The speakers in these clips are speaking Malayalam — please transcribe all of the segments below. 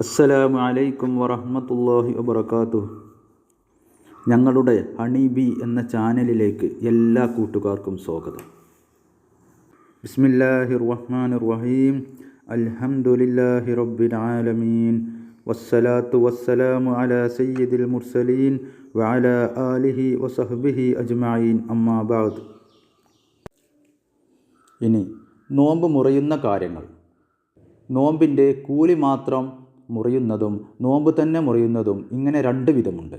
അസ്സലാമു അലൈക്കും വറഹ്മത്തുള്ളാഹി വബറകാതുഹു. ഞങ്ങളുടെ ഹണി ബി എന്ന ചാനലിലേക്ക് എല്ലാ കൂട്ടുകാർക്കും സ്വാഗതം. ബിസ്മില്ലാഹിർ റഹ്മാനിർ റഹീം. അൽഹംദുലില്ലാഹി റബ്ബിൽ ആലമീൻ. വസ്സലാത്തു വസ്സലാമു അലാ സയ്യിദിൽ മുർസലീൻ വഅലാ ആലിഹി വസഹ്ബിഹി അജ്മഈൻ. അമ്മാ ബഅദ്. ഇനി നോമ്പ് മുറിയുന്ന കാര്യങ്ങൾ. നോമ്പിന്റെ കൂലി മാത്രം മുറിയുന്നതും നോമ്പ് തന്നെ മുറിയുന്നതും ഇങ്ങനെ രണ്ട് വിധമുണ്ട്.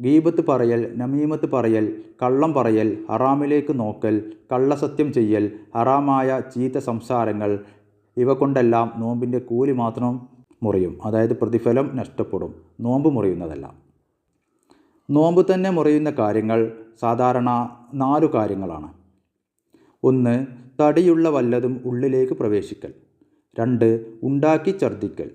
ഗീബത്ത് പറയൽ നമീമത്ത് പറയൽ കള്ളം പറയൽ ഹറാമിലേക്ക് നോക്കൽ കള്ളസത്യം ചെയ്യൽ ഹറാമായ ചീത്ത സംസാരങ്ങൾ ഇവ കൊണ്ടെല്ലാം നോമ്പിന്റെ കൂലി മാത്രം മുറിയും. അതായത് പ്രതിഫലം നഷ്ടപ്പെടും. നോമ്പ് മുറിയുന്നതല്ല. നോമ്പ് തന്നെ മുറിയുന്ന കാര്യങ്ങൾ സാധാരണ നാലു കാര്യങ്ങളാണ്. ഒന്ന് തടിയുള്ള വല്ലതും ഉള്ളിലേക്ക് പ്രവേശിക്കൽ. രണ്ട് ഉണ്ടാക്കി ഛർദ്ദിക്കൽ.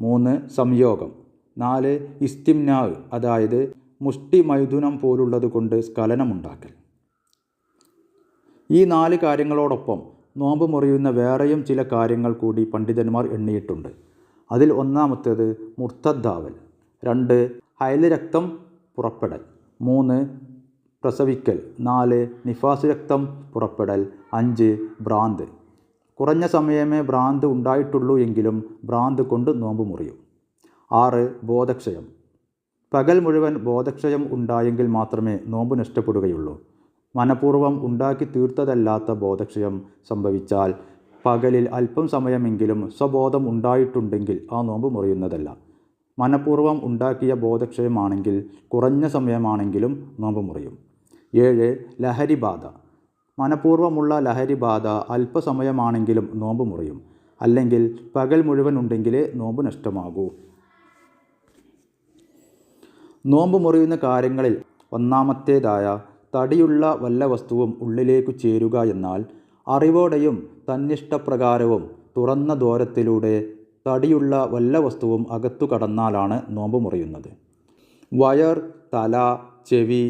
മൂന്ന് സംയോഗം. നാല് ഇസ്തിംനാവ് അതായത് മുഷ്ടി മൈഥുനം പോലുള്ളത് കൊണ്ട് സ്ഖലനമുണ്ടാക്കൽ. ഈ നാല് കാര്യങ്ങളോടൊപ്പം നോമ്പ് മുറിയുന്ന വേറെയും ചില കാര്യങ്ങൾ കൂടി പണ്ഡിതന്മാർ എണ്ണിയിട്ടുണ്ട്. അതിൽ ഒന്നാമത്തേത് മുർത്തദ്ദാവൽ. രണ്ട് ഹൈൽ രക്തം പുറപ്പെടൽ. മൂന്ന് പ്രസവിക്കൽ. നാല് നിഫാസ് രക്തം പുറപ്പെടൽ. അഞ്ച് ഭ്രാന്ത്. കുറഞ്ഞ സമയമേ ഭ്രാന്ത് ഉണ്ടായിട്ടുള്ളൂ എങ്കിലും ഭ്രാന്ത് കൊണ്ട് നോമ്പ് മുറിയും. ആറ് ബോധക്ഷയം. പകൽ മുഴുവൻ ബോധക്ഷയം ഉണ്ടായെങ്കിൽ മാത്രമേ നോമ്പ് നഷ്ടപ്പെടുകയുള്ളൂ. മനഃപൂർവം ഉണ്ടാക്കി തീർത്തതല്ലാത്ത ബോധക്ഷയം സംഭവിച്ചാൽ പകലിൽ അല്പം സമയമെങ്കിലും സ്വബോധം ഉണ്ടായിട്ടുണ്ടെങ്കിൽ ആ നോമ്പ് മുറിയുന്നതല്ല. മനഃപൂർവം ഉണ്ടാക്കിയ ബോധക്ഷയമാണെങ്കിൽ കുറഞ്ഞ സമയമാണെങ്കിലും നോമ്പ് മുറിയും. ഏഴ് ലഹരിബാധ. മനഃപൂർവമുള്ള ലഹരിബാധ അല്പസമയമാണെങ്കിലും നോമ്പ് മുറിയും. അല്ലെങ്കിൽ പകൽ മുഴുവൻ ഉണ്ടെങ്കിലേ നോമ്പ് നഷ്ടമാകൂ. നോമ്പ് മുറിയുന്ന കാര്യങ്ങളിൽ ഒന്നാമത്തേതായ തടിയുള്ള വല്ല വസ്തുവും ഉള്ളിലേക്കു ചേരുക എന്നാൽ അറിവോടെയും തന്നിഷ്ടപ്രകാരവും തുറന്ന ദ്വാരത്തിലൂടെ തടിയുള്ള വല്ല വസ്തുവും അകത്തു കടന്നാലാണ് നോമ്പ് മുറിയുന്നത്. വയർ തല ചെവി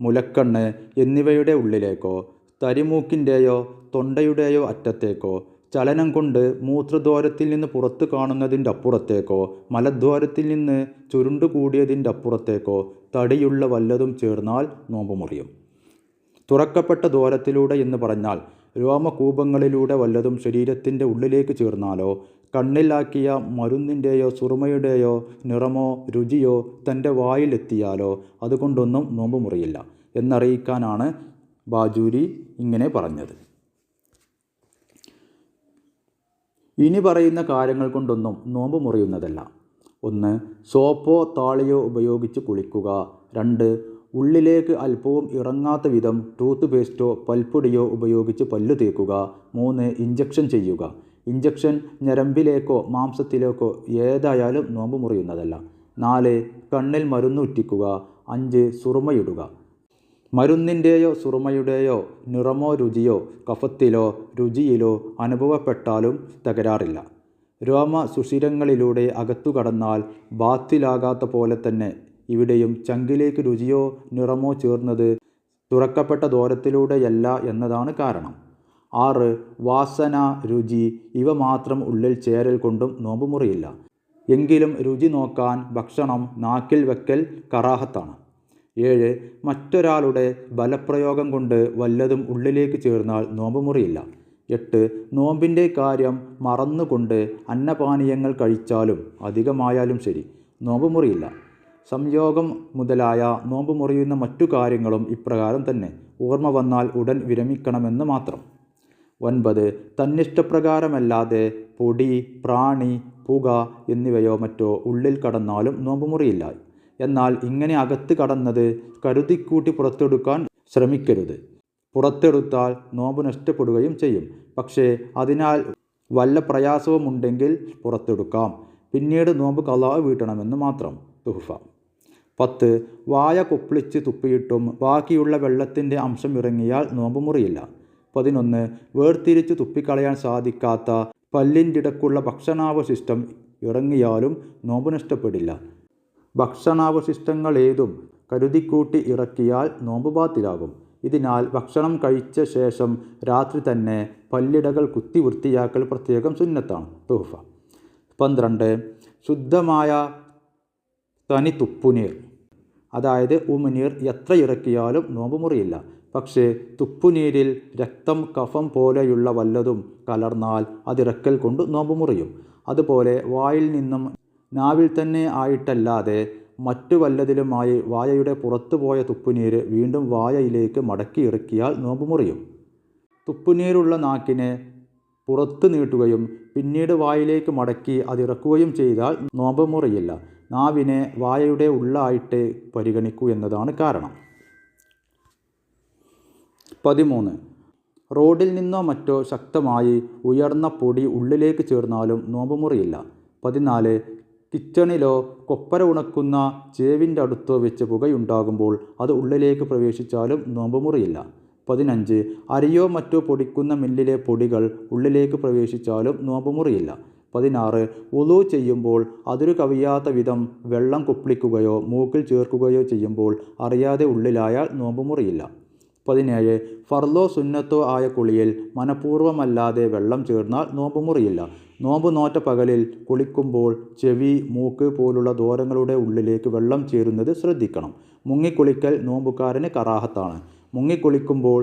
മുലക്കണ്ണ് എന്നിവയുടെ ഉള്ളിലേക്കോ തരിമൂക്കിന്റെയോ തൊണ്ടയുടെയോ അറ്റത്തേക്കോ ചലനം കൊണ്ട് മൂത്രദ്വാരത്തിൽ നിന്ന് പുറത്തു കാണുന്നതിന്റെ അപ്പുറത്തേക്കോ മലദ്വാരത്തിൽ നിന്ന് ചുരുണ്ടുകൂടിയതിന്റെ അപ്പുറത്തേക്കോ തടിയുള്ള വല്ലതും ചേർന്നാൽ നോമ്പ് മുറിയും. തുറക്കപ്പെട്ട ദ്വാരത്തിലൂടെ എന്ന് പറഞ്ഞാൽ രോമകൂപങ്ങളിലൂടെ വല്ലതും ശരീരത്തിന്റെ ഉള്ളിലേക്ക് ചേർന്നാലോ കണ്ണിലാക്കിയ മരുന്നിന്റെയോ സുറുമയുടെയോ നിറമോ രുചിയോ തന്റെ വായിലെത്തിയാലോ അതുകൊണ്ടൊന്നും നോമ്പ് മുറിയില്ല എന്നറിയിക്കാനാണ് ബാജൂരി ഇങ്ങനെ പറഞ്ഞത്. ഇനി പറയുന്ന കാര്യങ്ങൾ കൊണ്ടൊന്നും നോമ്പ് മുറിയുന്നതല്ല. ഒന്ന് സോപ്പോ താളിയോ ഉപയോഗിച്ച് കുളിക്കുക. രണ്ട് ഉള്ളിലേക്ക് അല്പവും ഇറങ്ങാത്ത വിധം ടൂത്ത് പേസ്റ്റോ പൽപ്പൊടിയോ ഉപയോഗിച്ച് പല്ലു തേക്കുക. മൂന്ന് ഇഞ്ചക്ഷൻ ചെയ്യുക. ഇഞ്ചക്ഷൻ ഞരമ്പിലേക്കോ മാംസത്തിലേക്കോ ഏതായാലും നോമ്പ് മുറിയുന്നതല്ല. നാല് കണ്ണിൽ മരുന്ന് ഉറ്റിക്കുക. അഞ്ച് സുറുമയിടുക. മരുന്നിന്റെയോ സുറുമയുടെയോ നിറമോ രുചിയോ കഫത്തിലോ രുചിയിലോ അനുഭവപ്പെട്ടാലും തകരാറില്ല. രോമ സുഷിരങ്ങളിലൂടെ അകത്തു കടന്നാൽ ബാത്തിലാകാത്ത പോലെ തന്നെ ഇവിടെയും ചങ്കിലേക്ക് രുചിയോ നിറമോ ചേർന്നത് തുറക്കപ്പെട്ട ദൂരത്തിലൂടെയല്ല എന്നതാണ് കാരണം. ആറ് വാസന രുചി ഇവ മാത്രം ഉള്ളിൽ ചേരൽ കൊണ്ടും നോമ്പ് മുറിയില്ല എങ്കിലും രുചി നോക്കാൻ ഭക്ഷണം നാക്കിൽ വെക്കൽ കറാഹത്താണ്. ഏഴ് മറ്റൊരാളുടെ ബലപ്രയോഗം കൊണ്ട് വല്ലതും ഉള്ളിലേക്ക് ചേർന്നാൽ നോമ്പ് മുറിയില്ല എട്ട് നോമ്പിന്റെ കാര്യം മറന്നുകൊണ്ട് അന്നപാനീയങ്ങൾ കഴിച്ചാലും അധികമായാലും ശരി നോമ്പ് മുറിയില്ല സംയോഗം മുതലായ നോമ്പ് മുറിയുന്ന മറ്റു കാര്യങ്ങളും ഇപ്രകാരം തന്നെ ഓർമ്മ വന്നാൽ ഉടൻ വിരമിക്കണമെന്ന് മാത്രം. ഒൻപത് തന്നിഷ്ടപ്രകാരമല്ലാതെ പൊടി പ്രാണി പുക എന്നിവയോ മറ്റോ ഉള്ളിൽ കടന്നാലും നോമ്പ് മുറിയില്ല എന്നാൽ ഇങ്ങനെ അകത്ത് കടന്നത് കരുതിക്കൂട്ടി പുറത്തെടുക്കാൻ ശ്രമിക്കരുത്. പുറത്തെടുത്താൽ നോമ്പ് നഷ്ടപ്പെടുകയും ചെയ്യും. പക്ഷേ അതിനാൽ വല്ല പ്രയാസവുമുണ്ടെങ്കിൽ പുറത്തെടുക്കാം. പിന്നീട് നോമ്പ് കലാവ് വീട്ടണമെന്ന് മാത്രം. തുഹഫ. പത്ത്. വായ കൊപ്പിളിച്ച് തുപ്പിയിട്ടും ബാക്കിയുള്ള വെള്ളത്തിന്റെ അംശം ഇറങ്ങിയാൽ നോമ്പ് മുറിയില്ല. പതിനൊന്ന്. വേർതിരിച്ച് തുപ്പിക്കളയാൻ സാധിക്കാത്ത പല്ലിന്റെ ഇടക്കുള്ള ഭക്ഷണാവശിഷ്ടം ഇറങ്ങിയാലും നോമ്പ് നഷ്ടപ്പെടില്ല. ഭക്ഷണാവശിഷ്ടങ്ങൾ ഏതും കരുതിക്കൂട്ടി ഇറക്കിയാൽ നോമ്പ് ബാത്തിലാകും ഇതിനാൽ ഭക്ഷണം കഴിച്ച ശേഷം രാത്രി തന്നെ പല്ലിടകൾ കുത്തി വൃത്തിയാക്കൽ പ്രത്യേകം സുന്നത്താണ്. തുഹഫ. പന്ത്രണ്ട്. ശുദ്ധമായ തനി തുപ്പുനീർ അതായത് ഉമിനീർ എത്ര ഇറക്കിയാലും നോമ്പ് മുറിയില്ല പക്ഷേ തുപ്പുനീരിൽ രക്തം കഫം പോലെയുള്ള വല്ലതും കലർന്നാൽ അതിറക്കൽ കൊണ്ട് നോമ്പ് മുറിയും അതുപോലെ വായിൽ നിന്നും നാവിൽ തന്നെ ആയിട്ടല്ലാതെ മറ്റു വല്ലതിലുമായി വായയുടെ പുറത്തുപോയ തുപ്പുനീര് വീണ്ടും വായയിലേക്ക് മടക്കി ഇറക്കിയാൽ നോമ്പ് മുറിയും. തുപ്പുനീരുള്ള നാക്കിനെ പുറത്തു നീട്ടുകയും പിന്നീട് വായിലേക്ക് മടക്കി അതിറക്കുകയും ചെയ്താൽ നോമ്പ് മുറിയില്ല. നാവിനെ വായയുടെ ഉള്ളായിട്ട് പരിഗണിക്കൂ എന്നതാണ് കാരണം. പതിമൂന്ന്. റോഡിൽ നിന്നോ മറ്റോ ശക്തമായി ഉയർന്ന പൊടി ഉള്ളിലേക്ക് ചേർന്നാലും നോമ്പ് മുറിയില്ല. പതിനാല്. കിച്ചണിലോ കൊപ്പര ഉണക്കുന്ന ചേവിന്റെ അടുത്തോ വെച്ച് പുകയുണ്ടാകുമ്പോൾ അത് ഉള്ളിലേക്ക് പ്രവേശിച്ചാലും നോമ്പ് മുറിയില്ല. പതിനഞ്ച് അരിയോ മറ്റോ പൊടിക്കുന്ന മില്ലിലെ പൊടികൾ ഉള്ളിലേക്ക് പ്രവേശിച്ചാലും നോമ്പ് മുറിയില്ല. പതിനാറ് ഉളു ചെയ്യുമ്പോൾ അതിരു കവിയാത്ത വിധം വെള്ളം കുപ്പിളിക്കുകയോ മൂക്കിൽ ചേർക്കുകയോ ചെയ്യുമ്പോൾ അറിയാതെ ഉള്ളിലായാൽ നോമ്പ് മുറിയില്ല. പതിനേഴ് ഫർലോ സുന്നത്തോ ആയ കുളിയിൽ മനഃപൂർവമല്ലാതെ വെള്ളം ചേർന്നാൽ നോമ്പ് മുറിയില്ല. നോമ്പ് നോറ്റ പകലിൽ കുളിക്കുമ്പോൾ ചെവി മൂക്ക് പോലുള്ള ദ്വാരങ്ങളുടെ ഉള്ളിലേക്ക് വെള്ളം ചേരുന്നത് ശ്രദ്ധിക്കണം. മുങ്ങിക്കുളിക്കൽ നോമ്പുകാരന് കറാഹത്താണ്. മുങ്ങിക്കുളിക്കുമ്പോൾ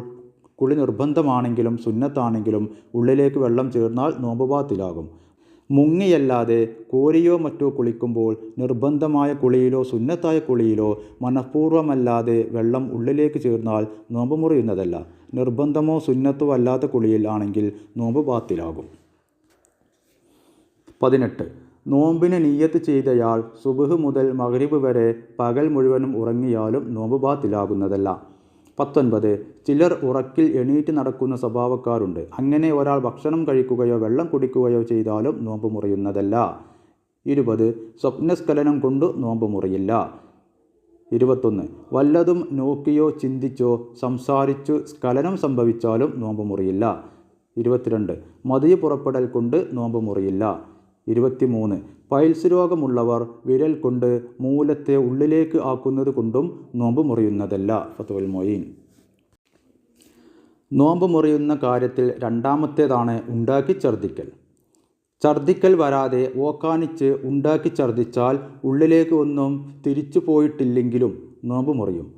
കുളി നിർബന്ധമാണെങ്കിലും സുന്നത്താണെങ്കിലും ഉള്ളിലേക്ക് വെള്ളം ചേർന്നാൽ നോമ്പ് ബാത്തിലാകും മുങ്ങിയല്ലാതെ കോരിയോ മറ്റോ കുളിക്കുമ്പോൾ നിർബന്ധമായ കുളിയിലോ സുന്നത്തായ കുളിയിലോ മനഃപൂർവമല്ലാതെ വെള്ളം ഉള്ളിലേക്ക് ചേർന്നാൽ നോമ്പ് മുറിയുന്നതല്ല. നിർബന്ധമോ സുന്നത്തോ അല്ലാത്ത കുളിയിൽ ആണെങ്കിൽ നോമ്പ് ബാത്തിലാകും പതിനെട്ട്. നോമ്പിന് നീയത്ത് ചെയ്തയാൾ സുബുഹ് മുതൽ മഗ്രിബ് വരെ പകൽ മുഴുവനും ഉറങ്ങിയാലും നോമ്പ് ബാത്തിലാകുന്നതല്ല. പത്തൊൻപത്. ചിലർ ഉറക്കിൽ എണീറ്റ് നടക്കുന്ന സ്വഭാവക്കാരുണ്ട്. അങ്ങനെ ഒരാൾ ഭക്ഷണം കഴിക്കുകയോ വെള്ളം കുടിക്കുകയോ ചെയ്താലും നോമ്പ് മുറിയുന്നതല്ല. ഇരുപത്. സ്വപ്നസ്ഖലനം കൊണ്ട് നോമ്പ് മുറിയില്ല. ഇരുപത്തൊന്ന്. വല്ലതും നോക്കിയോ ചിന്തിച്ചോ സംസാരിച്ചു സ്ഖലനം സംഭവിച്ചാലും നോമ്പ് മുറിയില്ല. ഇരുപത്തിരണ്ട്. മതിയ പുറപ്പെടൽ കൊണ്ട് നോമ്പ് മുറിയില്ല. ഇരുപത്തിമൂന്ന്. പൈൽസ് രോഗമുള്ളവർ വിരൽ കൊണ്ട് മൂലത്തെ ഉള്ളിലേക്ക് ആക്കുന്നത് കൊണ്ടും നോമ്പ് മുറിയുന്നതല്ല. ഫത്തുൽ മൊയ്ൻ. നോമ്പ് മുറിയുന്ന കാര്യത്തിൽ രണ്ടാമത്തേതാണ് ഉണ്ടാക്കി ഛർദ്ദിക്കൽ. ഛർദ്ദിക്കൽ വരാതെ ഓക്കാനിച്ച് ഉണ്ടാക്കി ഛർദ്ദിച്ചാൽ ഉള്ളിലേക്ക് ഒന്നും തിരിച്ചു പോയിട്ടില്ലെങ്കിലും നോമ്പ് മുറിയും.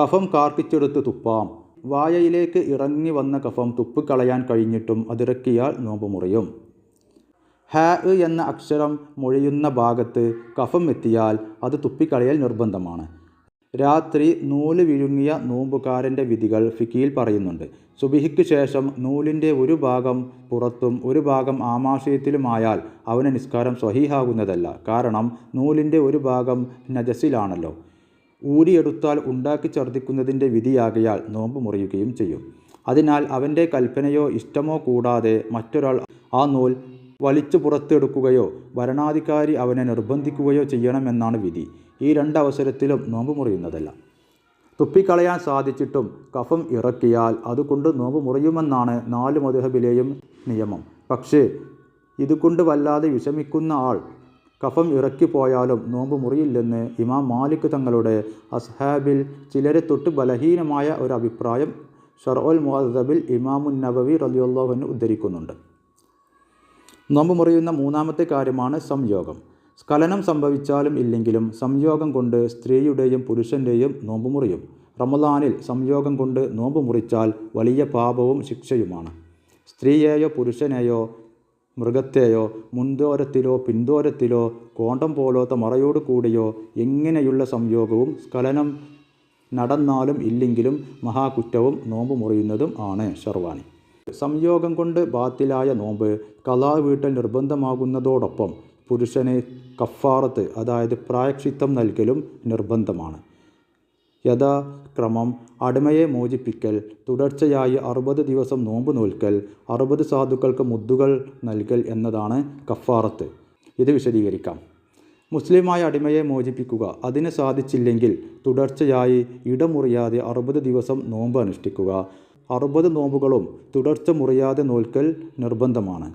കഫം കാർക്കിച്ചെടുത്ത് തുപ്പാം. വായയിലേക്ക് ഇറങ്ങി വന്ന കഫം തുപ്പിക്കളയാൻ കഴിഞ്ഞിട്ടും അതിറക്കിയാൽ നോമ്പ് മുറിയും. ഹാ എന്ന അക്ഷരം മൊഴിയുന്ന ഭാഗത്ത് കഫം എത്തിയാൽ അത് തുപ്പിക്കളയൽ നിർബന്ധമാണ്. രാത്രി നൂൽ വിഴുങ്ങിയ നോമ്പുകാരന്റെ വിധികൾ ഫിക്കിയിൽ പറയുന്നുണ്ട്. സുബിഹിക്ക് ശേഷം നൂലിന്റെ ഒരു ഭാഗം പുറത്തും ഒരു ഭാഗം ആമാശയത്തിലുമായാൽ അവന് നിസ്കാരം സ്വഹീഹാകുന്നതല്ല. കാരണം നൂലിന്റെ ഒരു ഭാഗം നജസിലാണല്ലോ. ഊരിയെടുത്താൽ ഉണ്ടാക്കി ഛർദ്ദിക്കുന്നതിന്റെ വിധിയാകയാൽ നോമ്പ് മുറിയുകയും ചെയ്യും. അതിനാൽ അവന്റെ കൽപ്പനയോ ഇഷ്ടമോ കൂടാതെ മറ്റൊരാൾ ആ നൂൽ വലിച്ചു പുറത്തെടുക്കുകയോ ഭരണാധികാരി അവനെ നിർബന്ധിക്കുകയോ ചെയ്യണമെന്നാണ് വിധി. ഈ രണ്ടവസരത്തിലും നോമ്പ് മുറിയുന്നതല്ല. തുപ്പിക്കളയാൻ സാധിച്ചിട്ടും കഫം ഇറക്കിയാൽ അതുകൊണ്ട് നോമ്പ് മുറിയുമെന്നാണ് നാല് മധുഹബിലെയും നിയമം. പക്ഷേ ഇതുകൊണ്ട് വല്ലാതെ വിഷമിക്കുന്ന ആൾ കഫം ഇറക്കിപ്പോയാലും നോമ്പ് മുറിയില്ലെന്ന് ഇമാം മാലിക് തങ്ങളുടെ അസ്ഹാബിൽ ചിലരെ തൊട്ട് ബലഹീനമായ ഒരു അഭിപ്രായം ഷർഓൽ മുഹദബിൽ ഇമാമുൻ നബവി ഉദ്ധരിക്കുന്നുണ്ട്. നോമ്പ് മുറിയുന്ന മൂന്നാമത്തെ കാര്യമാണ് സംയോഗം. സ്ഖലനം സംഭവിച്ചാലും ഇല്ലെങ്കിലും സംയോഗം കൊണ്ട് സ്ത്രീയുടെയും പുരുഷന്റെയും നോമ്പ് മുറിയും. റമദാനിൽ സംയോഗം കൊണ്ട് നോമ്പ് മുറിച്ചാൽ വലിയ പാപവും ശിക്ഷയുമാണ്. സ്ത്രീയെയോ പുരുഷനെയോ മൃഗത്തെയോ മുൻതോരത്തിലോ പിന്തോരത്തിലോ കോണ്ടം പോലോത്ത മറയോട് കൂടിയോ എങ്ങനെയുള്ള സംയോഗവും സ്ഖലനം നടന്നാലും ഇല്ലെങ്കിലും മഹാകുറ്റവും നോമ്പ് മുറിയുന്നതും ആണ് ഷർവാണി. സംയോഗം കൊണ്ട് ബാത്തിലായ നോമ്പ് കലാ വീട്ടൽ നിർബന്ധമാകുന്നതോടൊപ്പം പുരുഷന് കഫാറത്ത് അതായത് പ്രായക്ഷിത്തം നൽകലും നിർബന്ധമാണ്. യഥാക്രമം അടിമയെ മോചിപ്പിക്കൽ തുടർച്ചയായി അറുപത് ദിവസം നോമ്പ് നോൽക്കൽ അറുപത് സാധുക്കൾക്ക് മുദ്ദുകൾ നൽകൽ എന്നതാണ് കഫാറത്ത്. ഇത് വിശദീകരിക്കാം. മുസ്ലിമായ അടിമയെ മോചിപ്പിക്കുക അതിന് സാധിച്ചില്ലെങ്കിൽ തുടർച്ചയായി ഇടമുറിയാതെ അറുപത് ദിവസം നോമ്പ് അനുഷ്ഠിക്കുക അറുപത് നോമ്പുകളും തുടർച്ച മുറിയാതെ നോൽക്കൽ നിർബന്ധമാണ്.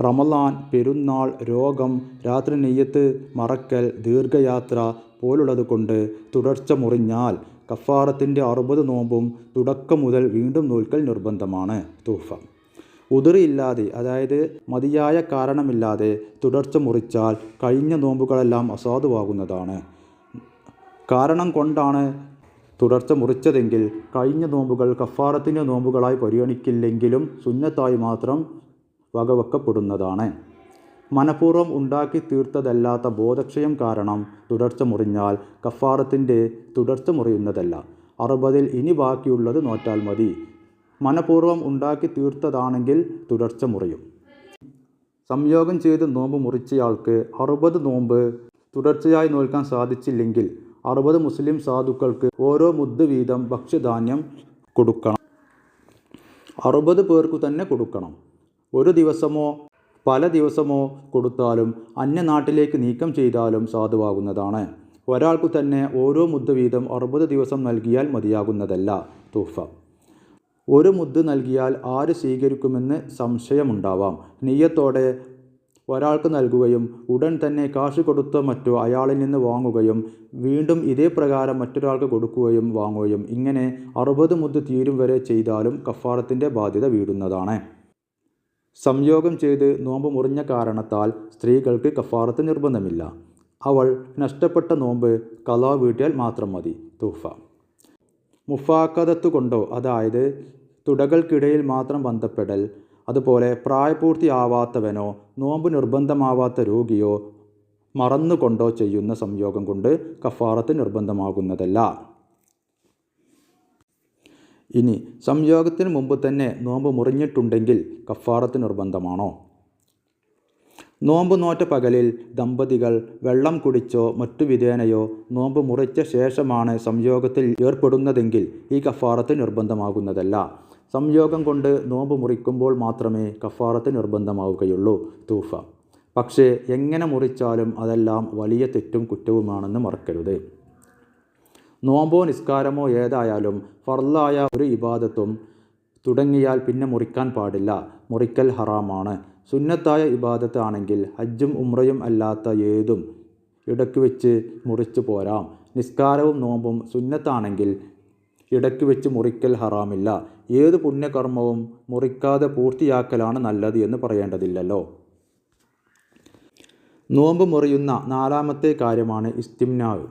റമലാൻ പെരുന്നാൾ രോഗം രാത്രി നെയ്യത്ത് മറക്കൽ ദീർഘയാത്ര പോലുള്ളത് കൊണ്ട് തുടർച്ച മുറിഞ്ഞാൽ കഫാറത്തിന്റെ അറുപത് നോമ്പും തുടക്കം മുതൽ വീണ്ടും നോൽക്കൽ നിർബന്ധമാണ്. തൂഫ. ഉതിറിയില്ലാതെ അതായത് മതിയായ കാരണമില്ലാതെ തുടർച്ച മുറിച്ചാൽ കഴിഞ്ഞ നോമ്പുകളെല്ലാം അസാധുവാകുന്നതാണ്. കാരണം കൊണ്ടാണ് തുടർച്ച മുറിച്ചതെങ്കിൽ കഴിഞ്ഞ നോമ്പുകൾ കഫാറത്തിന്റെ നോമ്പുകളായി പരിഗണിക്കില്ലെങ്കിലും സുന്നത്തായി മാത്രം വകവെക്കപ്പെടുന്നതാണ്. മനഃപൂർവം ഉണ്ടാക്കി തീർത്തതല്ലാത്ത ബോധക്ഷയം കാരണം തുടർച്ച മുറിഞ്ഞാൽ കഫാറത്തിന്റെ തുടർച്ച മുറിയുന്നതല്ല. അറുപതിൽ ഇനി ബാക്കിയുള്ളത് നോറ്റാൽ മതി. മനഃപൂർവം ഉണ്ടാക്കി തീർത്തതാണെങ്കിൽ തുടർച്ച മുറിയും. സംയോഗം ചെയ്ത് നോമ്പ് മുറിച്ചയാൾക്ക് അറുപത് നോമ്പ് തുടർച്ചയായി നോൽക്കാൻ സാധിച്ചില്ലെങ്കിൽ അറുപത് മുസ്ലിം സാധുക്കൾക്ക് ഓരോ മുദ്ദ് വീതം ഭക്ഷ്യധാന്യം കൊടുക്കണം. അറുപത് പേർക്കു തന്നെ കൊടുക്കണം. ഒരു ദിവസമോ പല ദിവസമോ കൊടുത്താലും അന്യനാട്ടിലേക്ക് നീക്കം ചെയ്താലും സാധുവാകുന്നതാണ്. ഒരാൾക്കു തന്നെ ഓരോ മുദ്ദ് വീതം അറുപത് ദിവസം നൽകിയാൽ മതിയാകുന്നതല്ല തുഫ ഒരു മുദ്ദ് നൽകിയാൽ ആര് സ്വീകരിക്കുമെന്ന് സംശയമുണ്ടാവാം. നെയ്യത്തോടെ ഒരാൾക്ക് നൽകുകയും ഉടൻ തന്നെ കാശ് കൊടുത്ത മറ്റോ അയാളിൽ നിന്ന് വാങ്ങുകയും വീണ്ടും ഇതേ പ്രകാരം മറ്റൊരാൾക്ക് കൊടുക്കുകയും വാങ്ങുകയും. ഇങ്ങനെ അറുപത് മുത്ത് തീരും വരെ ചെയ്താലും കഫാറത്തിന്റെ ബാധ്യത വീടുന്നതാണ്. സംയോഗം ചെയ്ത് നോമ്പ് മുറിഞ്ഞ കാരണത്താൽ സ്ത്രീകൾക്ക് കഫാറത്ത് നിർബന്ധമില്ല. അവൾ നഷ്ടപ്പെട്ട നോമ്പ് കലാ വീട്ടിയാൽ മാത്രം മതി. തൂഫ. മുഫാക്കതത്തുകൊണ്ടോ അതായത് തുടകൾക്കിടയിൽ മാത്രം ബന്ധപ്പെടൽ അതുപോലെ പ്രായപൂർത്തിയാവാത്തവനോ നോമ്പ് നിർബന്ധമാവാത്ത രോഗിയോ മറന്നുകൊണ്ടോ ചെയ്യുന്ന സംയോഗം കൊണ്ട് കഫാറത്ത് നിർബന്ധമാകുന്നതല്ല. ഇനി സംയോഗത്തിന് മുമ്പ് തന്നെ നോമ്പ് മുറിഞ്ഞിട്ടുണ്ടെങ്കിൽ കഫാറത്ത് നിർബന്ധമാണോ? നോമ്പ് നോറ്റ പകലിൽ ദമ്പതികൾ വെള്ളം കുടിച്ചോ മറ്റു വിധേനയോ നോമ്പ് മുറിച്ച ശേഷമാണ് സംയോഗത്തിൽ ഏർപ്പെടുന്നതെങ്കിൽ ഈ കഫാറത്ത് നിർബന്ധമാകുന്നതല്ല. സംയോഗം കൊണ്ട് നോമ്പ് മുറിക്കുമ്പോൾ മാത്രമേ കഫാറത്ത് നിർബന്ധമാവുകയുള്ളൂ. തൂഫ. പക്ഷേ എങ്ങനെ മുറിച്ചാലും അതെല്ലാം വലിയ തെറ്റും കുറ്റവുമാണെന്ന് മറക്കരുത്. നോമ്പോ നിസ്കാരമോ ഏതായാലും ഫർലായ ഒരു ഇബാദത്തും തുടങ്ങിയാൽ പിന്നെ മുറിക്കാൻ പാടില്ല. മുറിക്കൽ ഹറാമാണ്. സുന്നത്തായ ഇബാദത്ത് ആണെങ്കിൽ ഹജ്ജും ഉമ്രയും അല്ലാത്ത ഏതും ഇടയ്ക്ക് വെച്ച് മുറിച്ചു പോരാം. നിസ്കാരവും നോമ്പും സുന്നത്താണെങ്കിൽ ഇടയ്ക്ക് വെച്ച് മുറിക്കൽ ഹറാമില്ല. ഏത് പുണ്യകർമ്മവും മുറിക്കാതെ പൂർത്തിയാക്കലാണ് നല്ലത് എന്ന് പറയേണ്ടതില്ലല്ലോ. നോമ്പ് മുറിയുന്ന നാലാമത്തെ കാര്യമാണ് ഇസ്തിംനാവ്.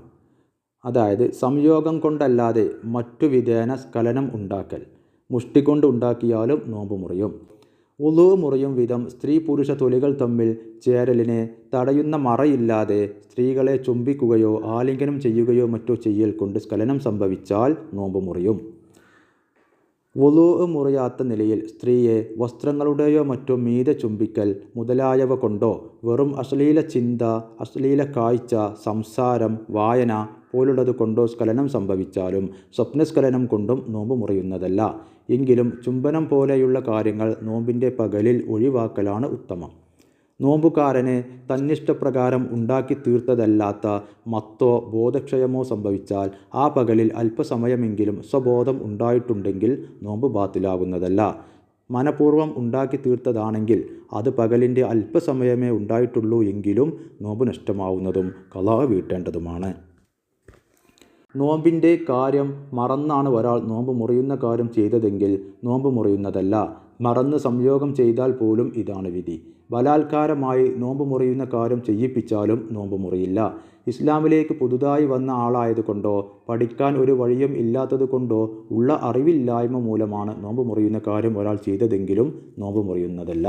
അതായത് സംയോഗം കൊണ്ടല്ലാതെ മറ്റു വിധേന സ്ഖലനം ഉണ്ടാക്കൽ. മുഷ്ടി കൊണ്ട് ഉണ്ടാക്കിയാലും നോമ്പ് മുറിയും. ഉളു മുറിയും വിധം സ്ത്രീ പുരുഷ തൊലികൾ തമ്മിൽ ചേരലിനെ തടയുന്ന മറയില്ലാതെ സ്ത്രീകളെ ചുംബിക്കുകയോ ആലിംഗനം ചെയ്യുകയോ മറ്റോ ചെയ്യൽ കൊണ്ട് സ്ഖലനം സംഭവിച്ചാൽ നോമ്പ് മുറിയും. വുളു മുറിയാത്ത നിലയിൽ സ്ത്രീയെ വസ്ത്രങ്ങളുടെയോ മറ്റോ മീതെ ചുംബിക്കൽ മുതലായവ കൊണ്ടോ വെറും അശ്ലീല ചിന്ത അശ്ലീല കാഴ്ച സംസാരം വായന പോലുള്ളത് കൊണ്ടോ സ്ഖലനം സംഭവിച്ചാലും സ്വപ്നസ്ഖലനം കൊണ്ടും നോമ്പ് മുറിയുന്നതല്ല. എങ്കിലും ചുംബനം പോലെയുള്ള കാര്യങ്ങൾ നോമ്പിന്റെ പകലിൽ ഒഴിവാക്കലാണ് ഉത്തമം. നോമ്പുകാരന് തന്നിഷ്ടപ്രകാരം ഉണ്ടാക്കി തീർത്തതല്ലാത്ത മത്തോ ബോധക്ഷയമോ സംഭവിച്ചാൽ ആ പകലിൽ അല്പസമയമെങ്കിലും സ്വബോധം ഉണ്ടായിട്ടുണ്ടെങ്കിൽ നോമ്പ് ബാത്തിലാകുന്നതല്ല മനപൂർവം ഉണ്ടാക്കി തീർത്തതാണെങ്കിൽ അത് പകലിന്റെ അല്പസമയമേ ഉണ്ടായിട്ടുള്ളൂ എങ്കിലും നോമ്പ് നഷ്ടമാവുന്നതും കലാ വീട്ടേണ്ടതുമാണ്. നോമ്പിന്റെ കാര്യം മറന്നാണ് ഒരാൾ നോമ്പ് മുറിയുന്ന കാര്യം ചെയ്തതെങ്കിൽ നോമ്പ് മുറിയുന്നതല്ല. മറന്ന് സംയോഗം ചെയ്താൽ പോലും ഇതാണ് വിധി. ബലാത്കാരമായി നോമ്പ് മുറിയുന്ന കാര്യം ചെയ്യിപ്പിച്ചാലും നോമ്പ് മുറിയില്ല. ഇസ്ലാമിലേക്ക് പുതുതായി വന്ന ആളായതുകൊണ്ടോ പഠിക്കാൻ ഒരു വഴിയും ഇല്ലാത്തത് കൊണ്ടോ ഉള്ള അറിവില്ലായ്മ മൂലമാണ് നോമ്പ് മുറിയുന്ന കാര്യം ഒരാൾ ചെയ്തതെങ്കിലും നോമ്പ് മുറിയുന്നതല്ല.